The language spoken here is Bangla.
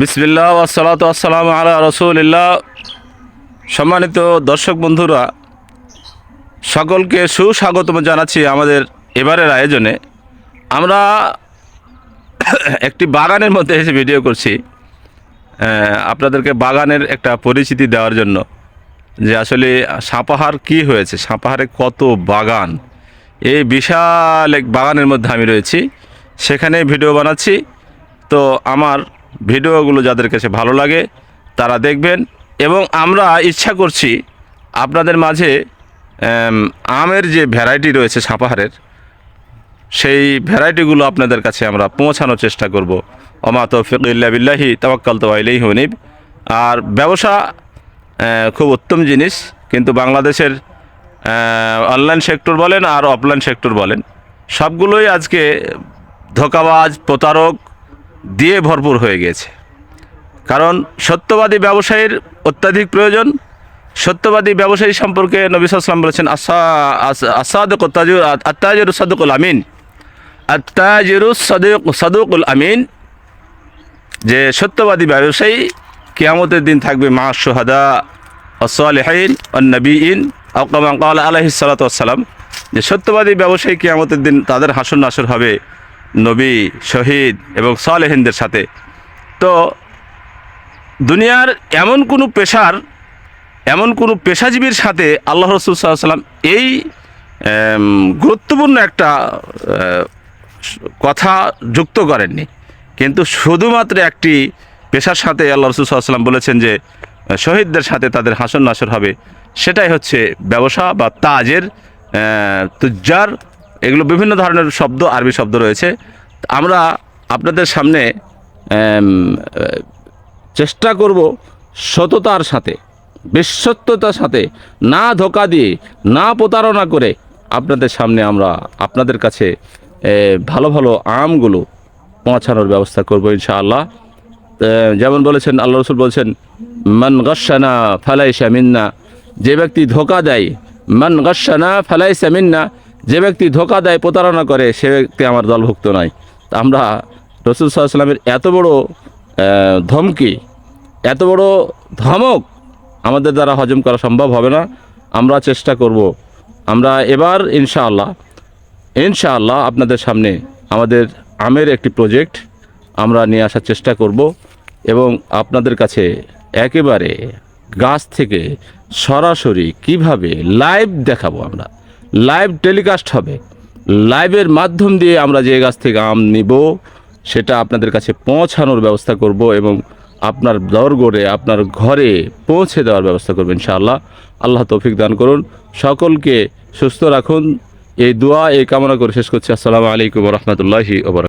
বিসমিল্লাহ আসসালাতু আসসালাম আলা রসুলিল্লাহ। সম্মানিত দর্শক বন্ধুরা, সকলকে সুস্বাগতম জানাচ্ছি আমাদের এবারের আয়োজনে। আমরা একটি বাগানের মধ্যে এসে ভিডিও করছি। আপনাদেরকে বাগানের একটা পরিচিতি দেওয়ার জন্য যে আসলে সাপাহার কি হয়েছে, সাপাহারে কত বাগান। এই বিশাল এক বাগানের মধ্যে আমি রয়েছি সেখানে ভিডিও বানাচ্ছি। তো আমার ভিডিওগুলো যাদের কাছে ভালো লাগে, তারা দেখবেন। এবং আমরা ইচ্ছা করছি আপনাদের মাঝে আমের যে ভ্যারাইটি রয়েছে সাপাহারের, সেই ভ্যারাইটিগুলো আপনাদের কাছে আমরা পৌঁছানোর চেষ্টা করব। অমা তৌফিক বিল্লাহি, তাওয়াক্কাল তো আইলেই হনিব আর ব্যবসা খুব উত্তম জিনিস, কিন্তু বাংলাদেশের অনলাইন সেক্টর বলেন আর অফলাইন সেক্টর বলেন, সবগুলোই আজকে ধোকাবাজ, প্রতারক দিয়ে ভরপুর হয়ে গেছে কারণ সত্যবাদী ব্যবসায়ীর অত্যাধিক প্রয়োজন। সত্যবাদী ব্যবসায়ী সম্পর্কে নবী সাল্লাম বলেছেন আসা, আসাদক সাদুকুল আমিন। আত্তাজিরু সাদুক, সাদুকুল আমিন। যে সত্যবাদী ব্যবসায়ী কিয়ামতের দিন থাকবে মা সোহাদা অসলেহাইন অন্নবীন আকামা আলহি সালাতাম যে সত্যবাদী ব্যবসায়ী কিয়ামতের দিন তাদের হাসর নাসর হবে। নবী, শহীদ এবং সালেহিনদের সাথে। তো দুনিয়ার এমন কোনো পেশার, এমন কোনো পেশাজীবীর সাথে আল্লাহ রসুল সাল্লাম এই গুরুত্বপূর্ণ একটা কথা যুক্ত করেননি। কিন্তু শুধুমাত্র একটি পেশার সাথে আল্লাহ রসুল সাল্লাম বলেছেন যে, শহীদদের সাথে তাদের হাসন নাসর হবে। সেটাই হচ্ছে ব্যবসা বা তাজের তুজ্জার এগুলো বিভিন্ন ধরনের শব্দ, আরবি শব্দ রয়েছে। আমরা আপনাদের সামনে চেষ্টা করব সততার সাথে, বিশ্বস্ততার সাথে, না ধোকা দিয়ে, না প্রতারণা করে আপনাদের সামনে আমরা আপনাদের কাছে ভালো ভালো আমগুলো পৌঁছানোর ব্যবস্থা করব ইনশাআল্লাহ। যেমন বলেছেন আল্লাহ রসুল বলছেন, মান গসানা ফালাইসা মিন্না। যে ব্যক্তি ধোকা দেয়, মান গসানা ফালাইসা মিন্না। যে ব্যক্তি ধোকা দেয়, প্রতারণা করে, সে ব্যক্তি আমার দলভুক্ত নয়। আমরা রসুল সাল্লামের এত বড় ধমকি, এত বড় ধমক আমাদের দ্বারা হজম করা সম্ভব হবে না। আমরা চেষ্টা করব। আমরা এবার ইনশাআল্লাহ ইনশাআল্লাহ আপনাদের সামনে আমাদের আমের একটি প্রজেক্ট আমরা নিয়ে আসার চেষ্টা করব এবং আপনাদের কাছে একেবারে গাছ থেকে সরাসরি কীভাবে লাইভ দেখাবো আমরা। লাইভ টেলিকাস্ট হবে। লাইভের মাধ্যম দিয়ে আমরা যে গাছ থেকে আম নিব, সেটা আপনাদের কাছে পৌঁছানোর ব্যবস্থা করব এবং আপনার দরগড়ে, আপনার ঘরে পৌঁছে দেওয়ার ব্যবস্থা করবেন ইনশাআল্লাহ। আল্লাহ তৌফিক দান করুন। সকলকে সুস্থ রাখুন। এই দোয়া, এই কামনা করে শেষ করছি। আসসালামু আলাইকুম রহমতুল্লাহি ওবরাক